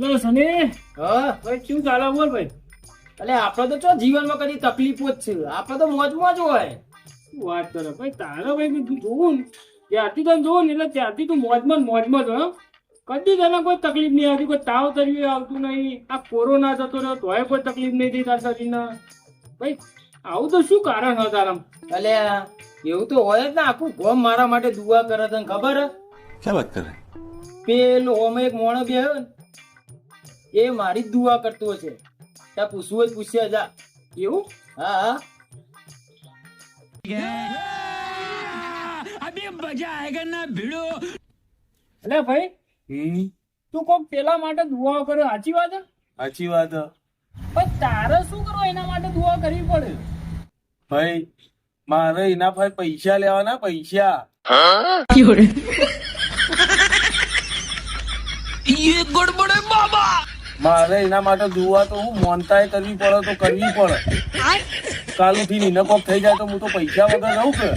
લો સની. હા ભાઈ શું ચાલે બોલ ભાઈ. એટલે આપણે તો ચો જીવનમાં કદી તકલીફો જ છે. આપણે તો મોજમાં જ હોય. વાત કરે? ભાઈ તારો ભાઈ તું જોવું ત્યારથી તને જોવું ને એટલે ત્યારથી તું મોજમાં મોજમાં જ હોય કદી તને કોઈ તકલીફ નહીં આવતી કોઈ તાવ તરવી આવતું નહીં. આ કોરોના જતો રહ્યો તોય કોઈ તકલીફ નહીં થઈ તારા શરીરને. ભાઈ આવું તો શું કારણ હોય તારા? એટલે એવું તો હોય જ ને આખું ગોમ મારા માટે દુઆ કરે તને ખબર? હે શું પેલો ઓમે એક મોણો બેહ્યો ને એ મારી જ દુઆ કરતો છે. ત્યાં પૂછવું હોય પૂછ્યા જા. એવું? હા હા. એટલે ભાઈ તું કોક પેલા માટે દુઆ કરે સાચી વાત? સાચી વાત. પણ તારે શું કરો એના માટે દુઆ કરવી પડે. ભાઈ મારે એના ભાઈ પૈસા લેવાના પૈસા. મારે એના માટે જોવા તો હું મોનતાય કરવી પડે તો કરવી પડે. કાલ ઉઠી કોક થઈ જાય તો હું તો પૈસા વગર રહું કે?